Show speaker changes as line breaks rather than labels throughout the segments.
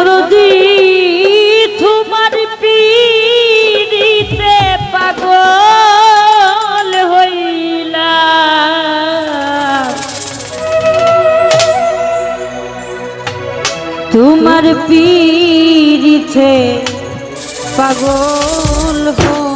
দরদি তোমার পিড়িতে পাগল হইলা তোমার পিড়িতে পাগল হইলা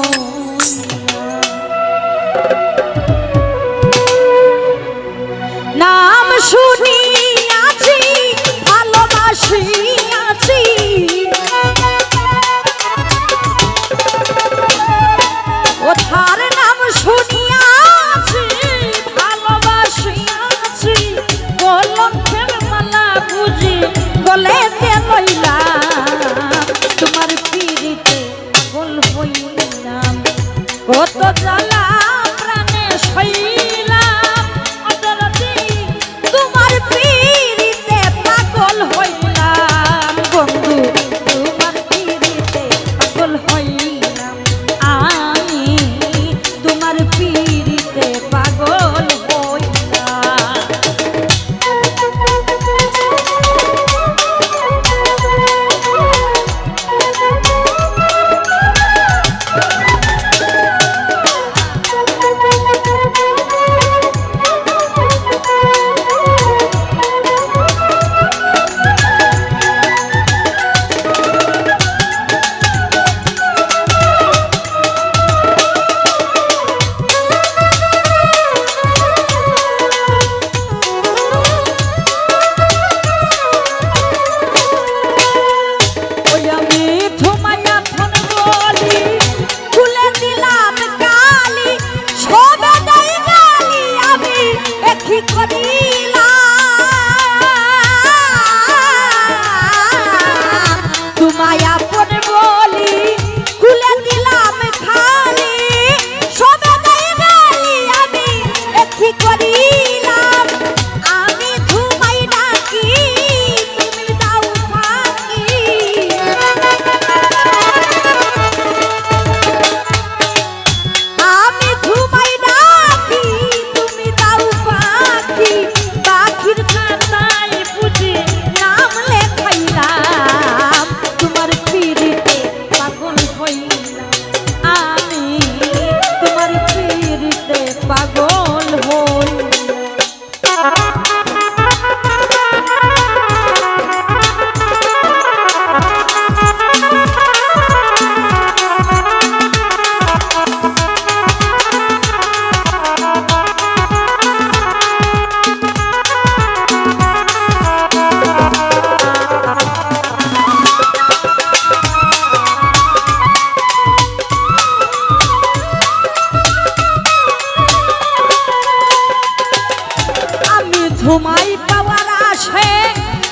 তোমায় পাওয়ার আসে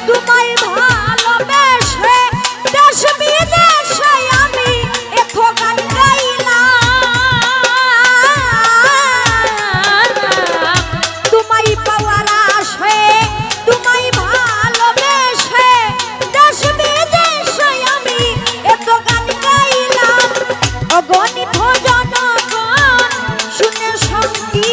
তোমায় ভালোবেসে, দেশ বিদেশে আমি এত গান গাইলাম। তোমায় পাওয়ার আসে তোমায় ভালোবেসে, দেশ বিদেশে আমি এত গান গাইলাম। অগণিত জনগণ, শুনে সঙ্গী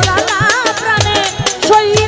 ওরালা প্রাণে সই